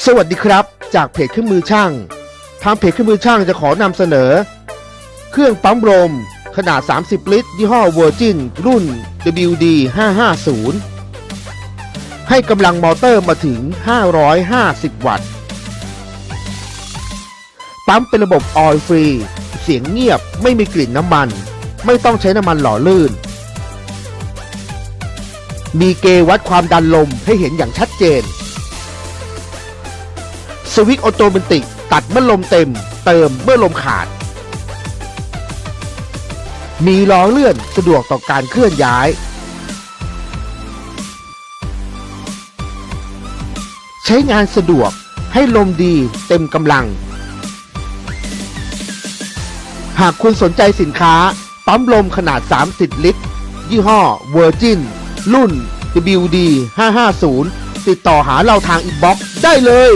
สวัสดีครับ จากเพจเครื่องมือช่างทางเพจเครื่องมือช่างจะขอนำเสนอ เครื่องปั๊มลมขนาด 30 ลิตร ยี่ห้อ Virgin รุ่น WD 550ให้กำลังมอเตอร์มาถึง 550 วัตต์ ปั๊มเป็นระบบออยล์ฟรี เสียงเงียบไม่มีกลิ่นน้ำมัน ไม่ต้องใช้น้ำมันหล่อลื่น มีเกวัดความดันลมให้เห็นอย่างชัดเจน สวิตช์ออโตเมติก ตัดเมื่อลมเต็ม เติมเมื่อลมขาด มีล้อเลื่อนสะดวกต่อการเคลื่อนย้าย ใช้งานสะดวกให้ลมดีเต็มกำลัง หากคุณสนใจสินค้า ปั๊มลมขนาด 30 ลิตร ยี่ห้อ Virgin รุ่น WD 550 ติดต่อหาเราทางอินบ็อกซ์ได้เลย